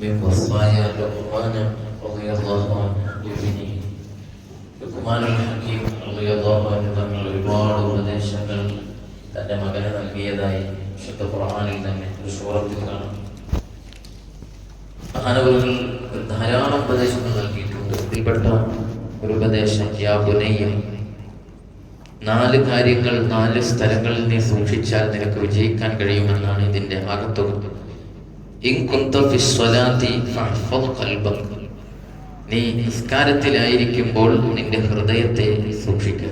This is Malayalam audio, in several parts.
من وصايا لقمان رضي الله عنه لابنه ലുക്മാൻ ഹക്കീം റളിയല്ലാഹു അൻഹു തങ്ങൾ ഒരുപാട് ഉപദേശങ്ങൾ തന്റെ മകന് നൽകിയതായി വിശുദ്ധ ഖുർആനിൽ തന്നെ ഒരു സൂറത്തിൽ കാണാം മഹാനവറുകൾ ധാരാളം ഉപദേശങ്ങൾ നൽകിയിട്ടുണ്ട് ഇതിൽപ്പെട്ട ഒരു ഉപദേശം യാ ബുനയ്യ നാല് കാര്യങ്ങൾ നാല് സ്ഥലങ്ങളിൽ നീ സൂക്ഷിച്ചാൽ നിനക്ക് വിജയിക്കാൻ കഴിയുമെന്നാണ് ഇതിന്റെ ആകത്തുക നീ നിസ്കാരത്തിലായിരിക്കുമ്പോൾ നിന്റെ ഹൃദയത്തെ സൂക്ഷിക്കുക.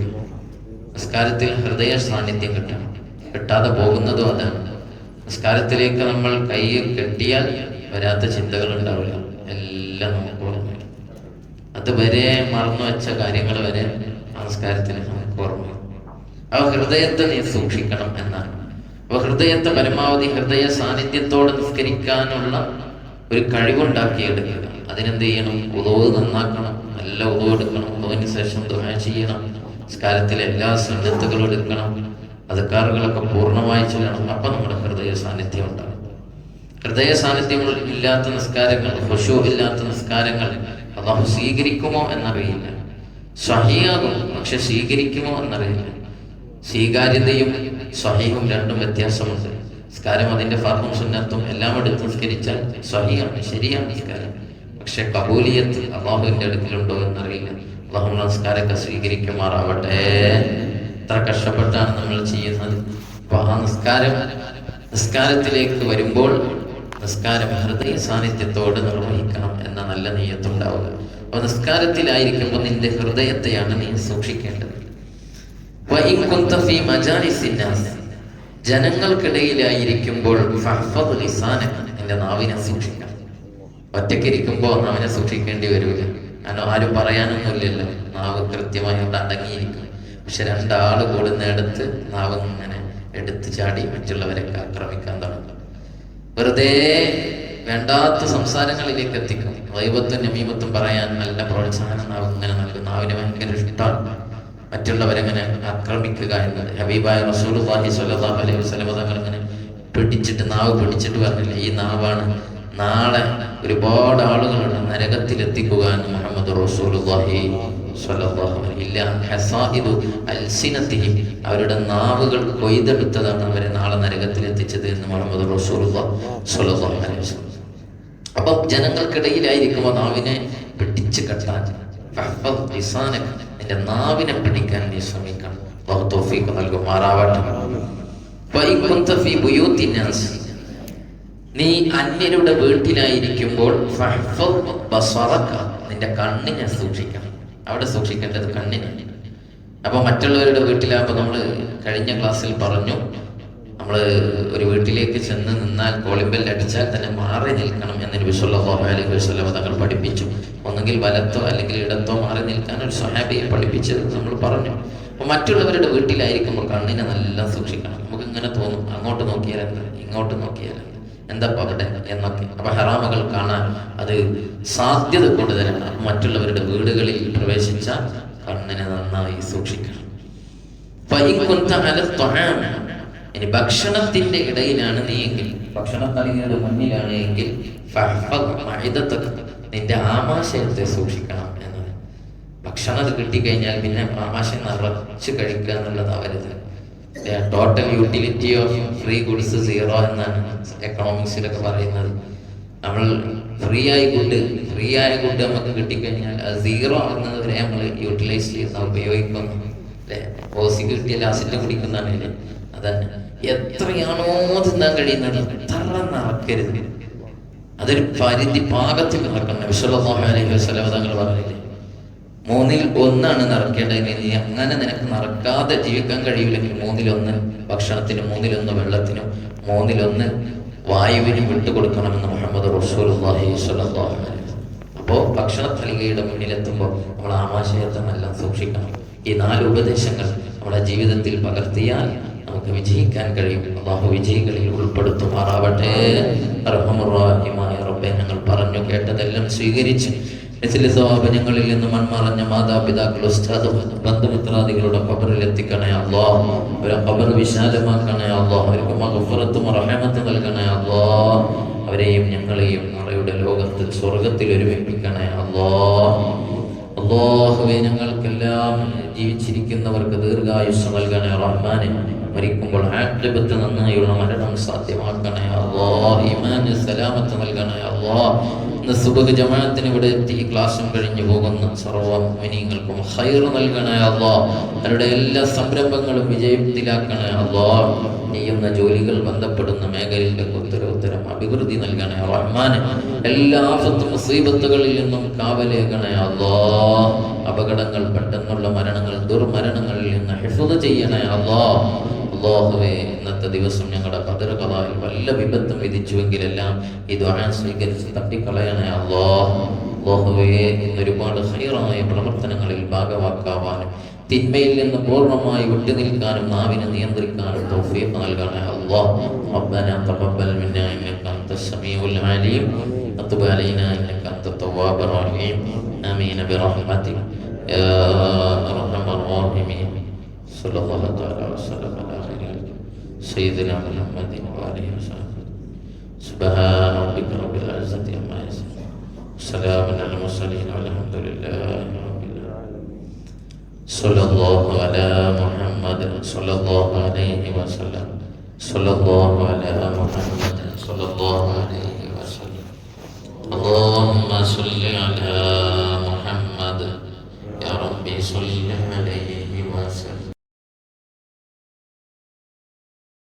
നിസ്കാരത്തിൽ ഹൃദയ സാന്നിധ്യം കിട്ടണം. കിട്ടാതെ പോകുന്നതും അതാണ്. നിസ്കാരത്തിലേക്ക് നമ്മൾ കൈ കെട്ടിയാൽ വരാത്ത ചിന്തകൾ ഉണ്ടാവില്ല. എല്ലാം നമുക്ക് ഓർമ്മ വരും. അതുവരെ മറന്നു വെച്ച കാര്യങ്ങൾ വരെ നമസ്കാരത്തിന് നമുക്ക് ഓർമ്മ ആ ഹൃദയത്തെ നീ സൂക്ഷിക്കണം എന്നാണ്. അപ്പൊ ഹൃദയത്തെ പരമാവധി ഹൃദയ സാന്നിധ്യത്തോടെ നിസ്കരിക്കാനുള്ള ഒരു കഴിവുണ്ടാക്കിയെടുക്കുക അതിനെന്ത് ചെയ്യണം? ഉദവ് നന്നാക്കണം. നല്ല ഉദവ് എടുക്കണം. ഉദവിന് ശേഷം ദുആ ചെയ്യണം. സ്കാരത്തിലെ എല്ലാ സന്നദ്ധകളും എടുക്കണം. അധക്കാറുകളൊക്കെ പൂർണമായി ചെയ്യണം അപ്പൊ നമ്മുടെ ഹൃദയ സാന്നിധ്യം ഉണ്ടാകും. ഹൃദയ സാന്നിധ്യം ഇല്ലാത്ത നിസ്കാരങ്ങൾ ഹുഷു ഇല്ലാത്ത നിസ്കാരങ്ങൾ അള്ളാഹു സ്വീകരിക്കുമോ എന്നറിയില്ല. സഹിയാകും പക്ഷെ സ്വീകരിക്കുമോ എന്നറിയില്ല. സ്വീകാര്യതയും സഹീഹും രണ്ടും വ്യത്യാസമുണ്ട്. നിസ്കാരം അതിന്റെ ഫർമും സുന്നത്തും എല്ലാം എടുത്ത് നിസ്കരിച്ചാൽ സഹിയാണ് ശരിയാണ് നിസ്കാരം പക്ഷെ കബൂലിയത്ത് അള്ളാഹുവിന്റെ അടുക്കലുണ്ടോ എന്നറിയില്ല. അള്ളാഹു നമസ്കാരമൊക്കെ സ്വീകരിക്കുമാറാവട്ടെ. എത്ര കഷ്ടപ്പെട്ടാണ് നമ്മൾ ചെയ്യുന്നത്. അപ്പൊ ആ നിസ്കാരം നിസ്കാരത്തിലേക്ക് വരുമ്പോൾ നിസ്കാരം ഹൃദയ സാന്നിധ്യത്തോട് നിർവഹിക്കണം എന്ന നല്ല നെയ്യത്തുണ്ടാവുക. അപ്പൊ നിസ്കാരത്തിലായിരിക്കുമ്പോൾ നിന്റെ ഹൃദയത്തെയാണ് നീ സൂക്ഷിക്കേണ്ടത്. ജനങ്ങൾക്കിടയിലായിരിക്കുമ്പോൾ എന്റെ നാവിനെ സൂക്ഷിക്കണം. ഒറ്റക്കിരിക്കുമ്പോൾ നാവിനെ സൂക്ഷിക്കേണ്ടി വരില്ല കാരണം ആരും പറയാനൊന്നുമില്ലല്ലോ നാവ് കൃത്യമായി അവിടെ അടങ്ങിയിരിക്കും. പക്ഷെ രണ്ടാൾ കൂടുന്നിടത്ത് നാവ് ഇങ്ങനെ എടുത്തു ചാടി മറ്റുള്ളവരൊക്കെ ആക്രമിക്കാൻ തുടങ്ങും. വെറുതെ വേണ്ടാത്ത സംസാരങ്ങളിലേക്ക് എത്തിക്കും. വൈവത്തും നമീമത്തും പറയാൻ നല്ല പ്രോത്സാഹനം നാവ് ഇങ്ങനെ നൽകും. നാവിന് ഭയങ്കര ഇഷ്ടമാണ് മറ്റുള്ളവരെങ്ങനെ ആക്രമിക്കുക എന്നത്. ഹബീബായ റസൂലുള്ളാഹി സ്വല്ലല്ലാഹു അലൈഹി വസല്ലം തങ്ങൾ ഇങ്ങനെ പിടിച്ചിട്ട് നാവ് പിടിച്ചിട്ട് പറഞ്ഞില്ല ഈ നാവാണ് നാളെ ഒരുപാട് ആളുകളാണ് നരകത്തിലെത്തിക്കുക എന്ന് മുഹമ്മദ് ഇല്ല ഹസാഇദു അവരുടെ നാവുകൾ കൊയ്തെടുത്തതാണ് അവരെ നാളെ നരകത്തിൽ എത്തിച്ചത് എന്ന് മുഹമ്മദ് അപ്പം ജനങ്ങൾക്കിടയിലായിരിക്കുമ്പോൾ നാവിനെ പിടിച്ചു കെട്ടാൻ. നിന്റെ നാവിനെ പിടിക്കാൻ നീ ശ്രമിക്കണം. തൗഫീഖ് നൽകുമാറാവട്ടെ നീ അന്യരുടെ വീട്ടിലായിരിക്കുമ്പോൾ നിന്റെ കണ്ണിനെ സൂക്ഷിക്കണം അവിടെ സൂക്ഷിക്കേണ്ടത് കണ്ണിനെ. അപ്പൊ മറ്റുള്ളവരുടെ വീട്ടിലാകുമ്പോൾ നമ്മൾ കഴിഞ്ഞ ക്ലാസ്സിൽ പറഞ്ഞു നമ്മൾ ഒരു വീട്ടിലേക്ക് ചെന്ന് നിന്നാൽ കോളിമ്പൽ അടിച്ചാൽ തന്നെ മാറി നിൽക്കണം എന്ന് നബി സല്ലല്ലാഹു അലൈഹി വസല്ലം തങ്ങൾ പഠിപ്പിച്ചു. ഒന്നുകിൽ വലത്തോ അല്ലെങ്കിൽ ഇടത്തോ മാറി നിൽക്കാൻ ഒരു സ്വഹാബിയെ പഠിപ്പിച്ചത് നമ്മൾ പറഞ്ഞു. അപ്പൊ മറ്റുള്ളവരുടെ വീട്ടിലായിരിക്കുമ്പോൾ കണ്ണിനെ നല്ല സൂക്ഷിക്കണം. നമുക്ക് ഇങ്ങനെ തോന്നും അങ്ങോട്ട് നോക്കിയാൽ എന്താ? ഇങ്ങോട്ട് നോക്കിയാൽ എന്താ? എന്താ അവിടെ എന്നൊക്കെ. അപ്പൊ ഹറാമുകൾ കാണാൻ അത് സാധ്യത കൂടുതലാണ്. മറ്റുള്ളവരുടെ വീടുകളിൽ പ്രവേശിച്ച കണ്ണിനെ നന്നായി സൂക്ഷിക്കണം. ഇനി ഭക്ഷണത്തിന്റെ ഇടയിലാണ് നീ എങ്കിൽ ഭക്ഷണത്തളികളുടെ മുന്നിലാണ് എങ്കിൽ. നിന്റെ ആമാശയത്തെ സൂക്ഷിക്കണം എന്നത്. ഭക്ഷണം അത് കിട്ടിക്കഴിഞ്ഞാൽ പിന്നെ ആമാശയം നിറച്ച് കഴിക്കുക എന്നുള്ളത് അവരുത് total utility of free goods zero എന്നാണ് എക്കണോമിക്സിലൊക്കെ പറയുന്നത്. നമ്മൾ ഫ്രീ ആയി ഗുഡ് ഫ്രീ ആയ ഗുഡ് നമുക്ക് കിട്ടിക്കഴിഞ്ഞാൽ അത് സീറോ എന്നതുവരെ വരെ നമ്മൾ യൂട്ടിലൈസ് ചെയ്യുന്ന ഉപയോഗിക്കുന്നു. അല്ലേ പോസിബിലിറ്റി ലാസ്റ്റിൽ കുടിക്കുന്നതാണെങ്കിൽ അതന്നെ. എത്രയാണോ തിന്നാൻ കഴിയുന്നത് അത്ര നടക്കരുത് അതൊരു പരിധി പാകത്തിൽ നടക്കണം വിശ്വല്ലാഹു അലൈഹി വസല്ലം തങ്ങൾ പറഞ്ഞില്ലേ മൂന്നിൽ ഒന്നാണ് നിറക്കേണ്ടതെങ്കിൽ നീ അങ്ങനെ നിനക്ക് നിറക്കാതെ ജീവിക്കാൻ കഴിയില്ലെങ്കിൽ മൂന്നിലൊന്ന് ഭക്ഷണത്തിനും മൂന്നിലൊന്ന് വെള്ളത്തിനും മൂന്നിലൊന്ന് വായുവിനും വിട്ടുകൊടുക്കണമെന്ന് മുഹമ്മദ് റസൂലുള്ളാഹി സ്വല്ലല്ലാഹു അലൈഹി വസല്ലം. അപ്പോ ഭക്ഷണ തലികയുടെ മുന്നിലെത്തുമ്പോൾ നമ്മൾ ആമാശയത്തെ നല്ല സൂക്ഷിക്കണം ഈ നാല് ഉപദേശങ്ങൾ നമ്മുടെ ജീവിതത്തിൽ പകർത്തിയാൽ നമുക്ക് വിജയിക്കാൻ കഴിയും. അള്ളാഹു വിജയികളിൽ ഉൾപ്പെടുത്തുമാറാവട്ടെ. റഹമുറാഹിമായ റബ്ബെ ഞങ്ങൾ പറഞ്ഞു കേട്ടതെല്ലാം സ്വീകരിച്ച് സവാബ് ഞങ്ങളിൽ നിന്ന് മൺമറഞ്ഞ മാതാപിതാക്കൾ ഉസ്താദും ബന്ധുമിത്രാദികളുടെ ഖബറിൽ എത്തിക്കണേ അള്ളാഹ് അവരെ ഖബർ വിശാലമാക്കണേ അള്ളാഹ് അവർക്ക് മകഫുറത്തും റഹമത്ത് നൽകണേ അള്ളാഹ് അവരെയും ഞങ്ങളെയും നാളെയുടെ ലോകത്തിൽ സ്വർഗത്തിൽ ഒരുമിപ്പിക്കണേ അള്ളാഹ് അള്ളാഹുവെ ഞങ്ങൾക്കെല്ലാം ജീവിച്ചിരിക്കുന്നവർക്ക് ദീർഘായുസ് നൽകണേ റഹ്മാനെ. മരിക്കുമ്പോൾ ആക്രിപത്ത് നന്നായുള്ള മരണം സാധ്യമാക്കണേ അള്ളാ ഇമാന് സലാമത്ത് നൽകണേ അള്ളാ. ഇന്ന് സുബഹ് ജമാഅത്തിന് ഇവിടെ എത്തി ക്ലാസ്സും കഴിഞ്ഞു പോകുന്ന സർവ മിനിങ്ങൾക്കും ഹൈർ നൽകണേ അള്ളാ. അവരുടെ എല്ലാ സംരംഭങ്ങളും വിജയത്തിലാക്കണേ അള്ളാ. ചെയ്യുന്ന ജോലികൾ ബന്ധപ്പെടുന്ന മേഖലയിലേക്ക് ഉത്തരോത്തരം അഭിവൃദ്ധി നൽകണേ റഹ്മാന് എല്ലാ ആഫത്തും മുസീബത്തുകളിൽ നിന്നും കാവലേകണേ അള്ളാ. അപകടങ്ങൾ പെട്ടെന്നുള്ള മരണങ്ങൾ ദുർമരണങ്ങളിൽ നിന്ന് ഹിഫുദ് ചെയ്യണേ അള്ളാ. അള്ളാഹുവെ ഇന്നത്തെ ദിവസം ഞങ്ങളുടെ കതിർകളായി വല്ല വിപത്തും വിധിച്ചുവെങ്കിലെല്ലാം ഈ ദ്വാരം സ്വീകരിച്ച് തട്ടിക്കളയണേ അള്ളാഹ് അള്ളാഹുവയെ ഇന്ന് ഒരുപാട് ഹൈറായ പ്രവർത്തനങ്ങളിൽ ഭാഗമാക്കാവാനും തിന്മയിൽ നിന്ന് പൂർണമായി വിട്ടുനിൽക്കാനും നാവിനെ നിയന്ത്രിക്കാനും തൗഫീഖ് നൽകണേ അള്ളാഹു റബ്ബനാ തഖബ്ബൽ സമീഉൽ അലീം. അലൈനാ റഹീം. ആമീൻ ബിറഹ്മതിക. യാ അർഹമർ റഹീം صلى الله تعالى وسلم على خير سيدنا محمد واله وصحبه. سبحان ربك رب العزة عما يصفون. سلام على المرسلين والحمد لله رب العالمين. صلى الله على محمد صلى الله عليه وسلم. صلى الله على محمد صلى الله